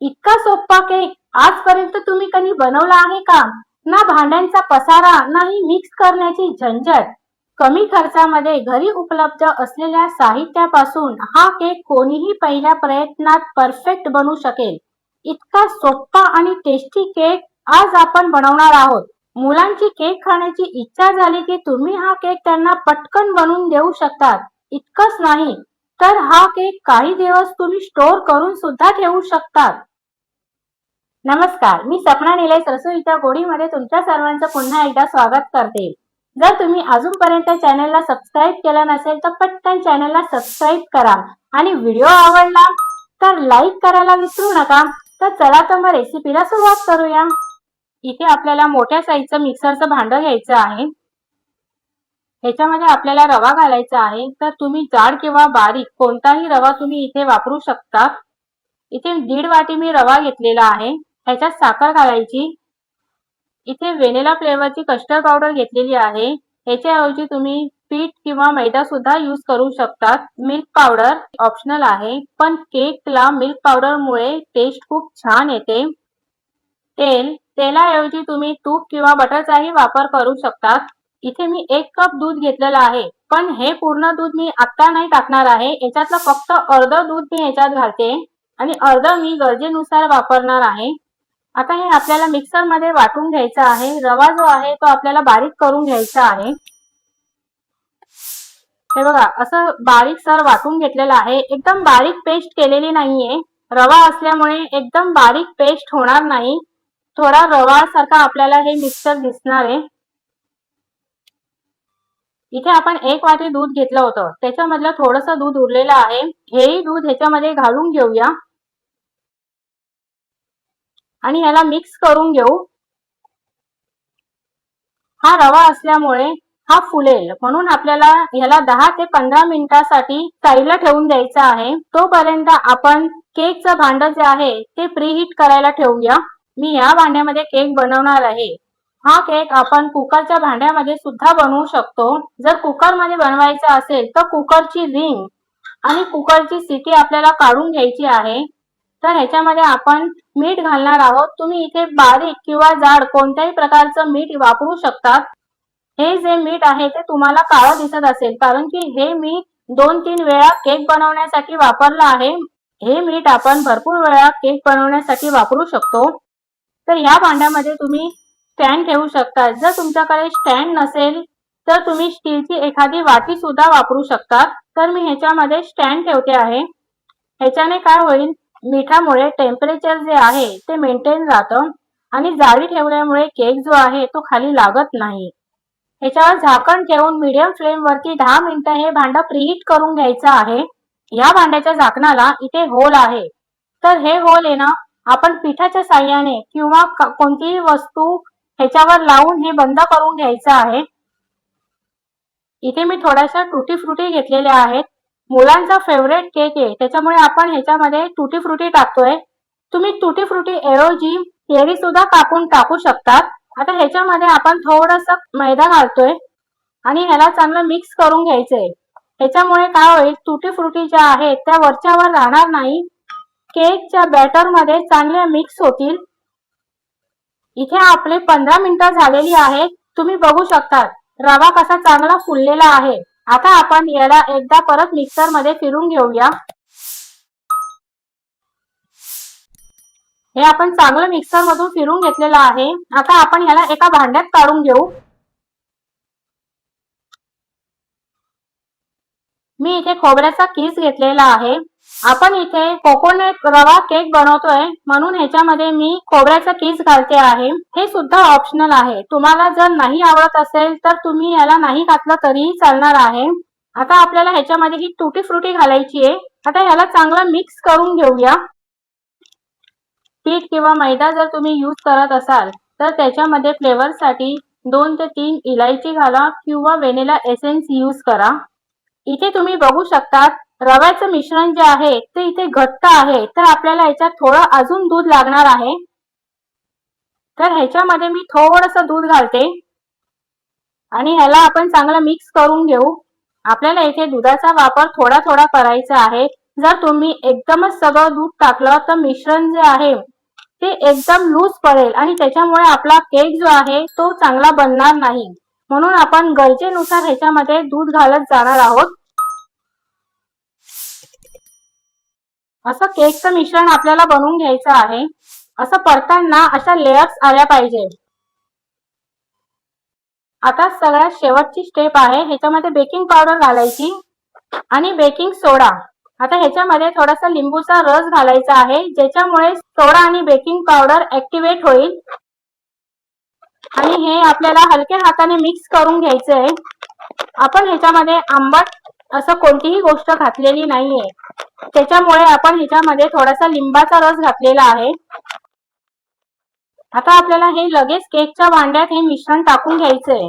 इतका सोपा केक आजपर्यंत तुम्ही कधी बनवला आहे का? ना भांड्यांचा पसारा नाही मिक्स करण्याची झंझट. कमी खर्चामध्ये घरी उपलब्ध असलेल्या साहित्यापासून हा केक कोणीही पहिल्या प्रयत्नात परफेक्ट बनवू शकेल. इतका सोपा आणि टेस्टी केक आज आपण बनवणार आहोत. मुलांची केक खाण्याची इच्छा झाली की तुम्ही हा केक त्यांना पटकन बनवून देऊ शकतात. इतकंच नाही तर हा केक काही दिवस तुम्ही स्टोर करून सुद्धा ठेवू शकतात. नमस्कार मी सपना निलय रसोईच्या गोडीमध्ये तुमच्या सर्वांचं पुन्हा एकदा स्वागत करते. जर तुम्ही अजूनपर्यंत चॅनलला सबस्क्राईब केलं नसेल तर पटकन चॅनलला सबस्क्राईब करा आणि व्हिडिओ आवडला तर लाईक करायला विसरू नका. तर चला तर मग रेसिपीला सुरुवात करूया. इथे आपल्याला मोठ्या साईजचं मिक्सरचं भांडं घ्यायचं आहे. ह्याच्यामध्ये आपल्याला रवा घालायचा आहे तर तुम्ही जाड किंवा बारीक कोणताही रवा तुम्ही इथे वापरू शकता. इथे दीड वाटी मी रवा घेतलेला आहे ह्याच्यात साखर घालायची. इथे व्हेनिला फ्लेवरची कस्टर्ड पावडर घेतलेली आहे ह्याच्याऐवजी तुम्ही पीठ किंवा मैदा सुद्धा यूज करू शकतात. मिल्क पावडर ऑप्शनल आहे पण केकला मिल्क पावडरमुळे टेस्ट खूप छान येते. तेल तेलाऐवजी तुम्ही तूप किंवा बटरचाही वापर करू शकतात. इथे मी एक कप दूध घेतलेलं आहे. पण हे पूर्ण दूध मी आत्ता नाही टाकणार आहे. याच्यातलं फक्त अर्ध दूध मी याच्यात घालते आणि अर्ध मी गरजेनुसार वापरणार आहे. आता हे आपल्याला मिक्सरमध्ये वाटून घ्यायचं आहे. रवा जो आहे तो आपल्याला बारीक करून घ्यायचा आहे. हे बघा असं बारीक सर वाटून घेतलेलं आहे. एकदम बारीक पेस्ट केलेली नाहीये. रवा असल्यामुळे एकदम बारीक पेस्ट होणार नाही. थोडा रवा सारखा आपल्याला हे मिक्सर दिसणार आहे. इथे आपण एक वाटी दूध घेतलं होतं. त्याच्यामधलं थोडस दूध उरलेलं आहे. हेही दूध ह्याच्यामध्ये घालून घेऊया. आणि ह्याला मिक्स करून घेऊ. हा रवा असल्यामुळे हा फुलेल. म्हणून आपल्याला ह्याला दहा ते पंधरा मिनिटासाठी साईडला ठेवून द्यायचा आहे. तोपर्यंत आपण केकचं भांड जे आहे ते प्रीहीट करायला ठेवूया. मी या भांड्यामध्ये केक बनवणार आहे. हा केक आपण कुकरच्या भांड्यामध्ये सुद्धा बनवू शकतो. जर कुकरमध्ये बनवायचा असेल तर कुकरची रिंग आणि कुकरची सिटी आपल्याला काढून घ्यायची आहे. तर ह्याच्यामध्ये आपण मीठ घालणार आहोत. तुम्ही इथे बारीक किंवा जाड कोणत्याही प्रकारचं मीठ वापरू शकतात. हे जे मीठ आहे ते तुम्हाला काळं दिसत असेल. कारण की हे मी दोन तीन वेळा केक बनवण्यासाठी वापरलं आहे. हे मीठ आपण भरपूर वेळा केक बनवण्यासाठी वापरू शकतो. तर ह्या भांड्यामध्ये तुम्ही स्टँड ठेवू शकता जर तुमच्याकडे स्टँड नसेल तर तुम्ही स्टीलची एखादी वाटी सुद्धा वापरू शकता तर मी ह्याच्यामध्ये स्टँड ठेवते आहे. ह्याच्याने काय होईल? मिठामुळे टेम्परेचर जे आहे ते मेंटेन राहतं. आणि जाळी ठेवल्यामुळे केक जो आहे तो खाली लागत नाही. ह्याच्यावर झाकण ठेवून मीडियम फ्लेमवरती दहा मिनिटं हे भांडं प्रीहीट करून घ्यायचं आहे. या भांड्याच्या झाकणाला इथे होल आहे. तर हे होल आहे ना आपण पिठाच्या साह्याने किंवा कोणतीही वस्तू ह्याच्यावर लावून हे बंद करून घ्यायचं आहे. इथे मी थोड्याशा टुटी फ्रुटी घेतलेल्या आहेत. मुलांचा फेवरेट केक आहे. त्याच्यामुळे आपण ह्याच्यामध्ये टुटी फ्रुटी टाकतोय. तुम्ही टुटी फ्रुटी ऐवजी केरी सुद्धा कापून टाकू शकतात. आता ह्याच्यामध्ये आपण थोडस मैदा घालतोय. आणि ह्याला चांगलं मिक्स करून घ्यायचंय. ह्याच्यामुळे काय होईल? तुटी फ्रुटी ज्या आहेत त्या वरच्यावर राहणार नाही. केकच्या बॅटरमध्ये चांगल्या मिक्स होतील. इथे आपले पंधरा मिनिटं झालेली आहेत. तुम्ही बघू शकतात रवा कसा चांगला फुललेला आहे. आता आपण याला एकदा परत मिक्सरमध्ये फिरून घेऊया. हे आपण चांगलं मिक्सर मधून फिरून घेतलेलं आहे. आता आपण याला एका भांड्यात काढून घेऊ. मी इथे खोबऱ्याचा किस घेतलेला आहे. आपण इथे कोकोनट रवा केक बनवतोय. म्हणून ह्याच्यामध्ये मी खोबऱ्याचा किस घालते आहे. हे सुद्धा ऑप्शनल आहे. तुम्हाला जर नाही आवडत असेल तर तुम्ही याला नाही घातलं तरीही चालणार आहे. आता आपल्याला ह्याच्यामध्ये ही तुटी फ्रुटी घालायची आहे. आता ह्याला चांगला मिक्स करून घेऊया. पीठ किंवा मैदा जर तुम्ही यूज करत असाल तर त्याच्यामध्ये फ्लेवरसाठी दोन ते तीन इलायची घाला किंवा वेनेला एसेन्स यूज करा. इथे तुम्ही बघू शकतात रव्याचं मिश्रण जे आहे ते इथे घट्ट आहे. तर आपल्याला याच्यात थोडं अजून दूध लागणार आहे. तर ह्याच्यामध्ये मी थोडस दूध घालते. आणि ह्याला आपण चांगलं मिक्स करून घेऊ. आपल्याला इथे दुधाचा वापर थोडा थोडा करायचा आहे. जर तुम्ही एकदमच सगळं दूध टाकलं तर मिश्रण जे आहे ते एकदम लूज पडेल. आणि त्याच्यामुळे आपला केक जो आहे तो चांगला बनणार नाही. म्हणून आपण गरजेनुसार ह्याच्यामध्ये दूध घालत जाणार आहोत. असं केकचं मिश्रण आपल्याला बनवून घ्यायचं आहे. असं परताना अशा लेअर्स आल्या पाहिजे. आता सगळ्यात शेवटची स्टेप आहे. ह्याच्यामध्ये बेकिंग पावडर घालायची आणि बेकिंग सोडा आता ह्याच्यामध्ये थोडासा लिंबूचा रस घालायचा आहे. ज्याच्यामुळे सोडा आणि बेकिंग पावडर ऍक्टिव्हेट होईल. आणि हे आपल्याला हलक्या हाताने मिक्स करून घ्यायचं आहे आपण ह्याच्यामध्ये आंबट असं कोणतीही गोष्ट घातलेली नाहीये. त्याच्यामुळे आपण ह्याच्यामध्ये थोडासा लिंबाचा रस घातलेला आहे. आता आपल्याला हे लगेच केकच्या भांड्यात हे मिश्रण टाकून घ्यायचंय.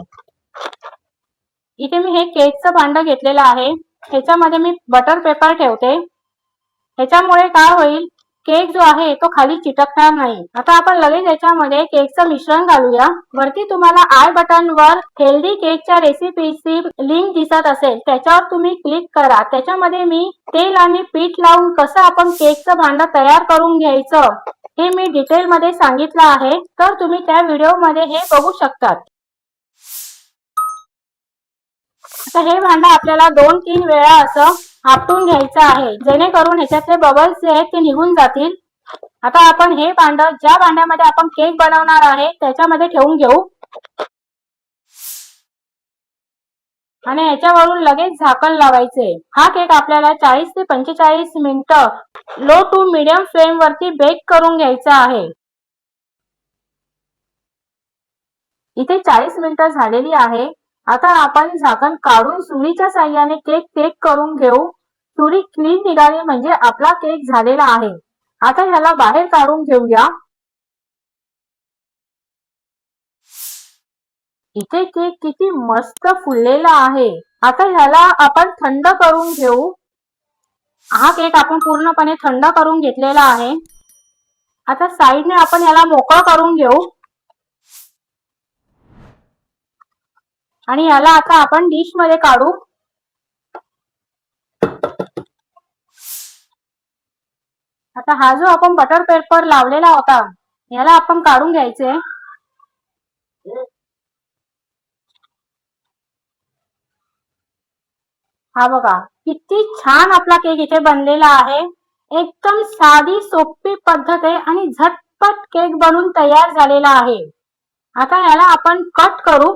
इथे मी हे केकचं भांड घेतलेलं आहे. ह्याच्यामध्ये मी बटर पेपर ठेवते. ह्याच्यामुळे काय होईल? केक जो आहे तो खाली चिटकणार नाही. आता आपण लगेच याच्यामध्ये केकचं मिश्रण घालूया. वरती तुम्हाला आय बटन वर हेल्दी केकच्या रेसिपीची लिंक दिसत असेल त्याच्यावर तुम्ही क्लिक करा. त्याच्यामध्ये मी तेल आणि पीठ लावून कसं आपण केकचं भांड तयार करून घ्यायचं हे मी डिटेल मध्ये सांगितलं आहे. तर तुम्ही त्या व्हिडिओमध्ये हे बघू शकतात. आता हे भांड आपल्याला दोन तीन वेळा असं आपटून घ्यायचं आहे. जेणेकरून ह्याच्यातले बबल्स जे आहेत ते निघून जातील. आता आपण हे भांड ज्या भांड्यामध्ये आपण केक बनवणार आहे त्याच्यामध्ये ठेवून घेऊ. आणि ह्याच्यावरून लगेच झाकण लावायचे. हा केक आपल्याला चाळीस ते पंचेचाळीस मिनिटं लो टू मिडियम फ्लेम वरती बेक करून घ्यायचा आहे. इथे चाळीस मिनिटं झालेली आहे. आता आपण झाकण काढून सुरीच्या साह्याने केक केक करून घेऊ. सुरी क्लीन निघाली म्हणजे आपला केक झालेला आहे. आता ह्याला बाहेर काढून घेऊया. इथे केक किती मस्त फुललेला आहे. आता ह्याला आपण थंड करून घेऊ. हा केक आपण पूर्णपणे थंड करून घेतलेला आहे. आता साईडने आपण ह्याला मोकळं करून घेऊ. आणि याला आता आपण डिशमध्ये काढू. आता हा जो आपण बटर पेपर लावलेला होता याला आपण काढून घ्यायचे. हा बघा किती छान आपला केक इथे बनलेला आहे. एकदम साधी सोपी पद्धत आहे आणि झटपट केक बनून तयार झालेला आहे. आता याला आपण कट करू.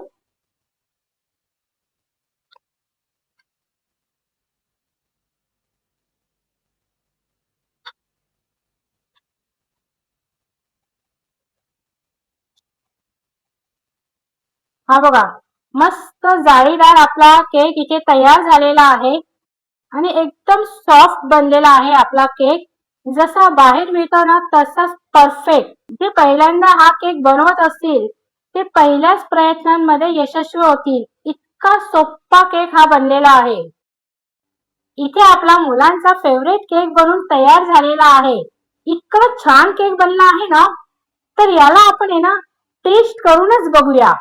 हा बघा मस्त जाळीदार आपला केक इथे तयार झालेला आहे. आणि एकदम सॉफ्ट बनलेला आहे आपला केक. जसा बाहेर मिळतो ना तसाच परफेक्ट जे पहिल्यांदा हा केक बनवत असतील ते पहिल्याच प्रयत्नांमध्ये यशस्वी होतील. इतका सोप्पा केक हा बनलेला आहे. इथे आपला मुलांचा फेवरेट केक बनून तयार झालेला आहे. इतका छान केक बनला आहे ना तर याला आपण आहे ना टेस्ट करूनच बघूया.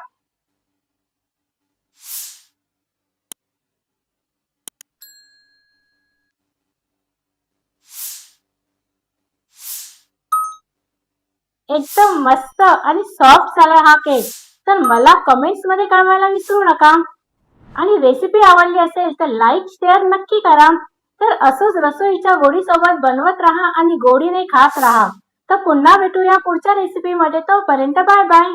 एकदम मस्त आणि सॉफ्ट झाला हा केक तर मला कमेंट्समध्ये कळवायला विसरू नका. आणि रेसिपी आवडली असेल तर लाईक शेअर नक्की करा. तर असंच रसोईच्या गोडी सोबत बनवत राहा आणि गोडीने खात राहा. तर पुन्हा भेटूया पुढच्या रेसिपी मध्ये. तोपर्यंत बाय बाय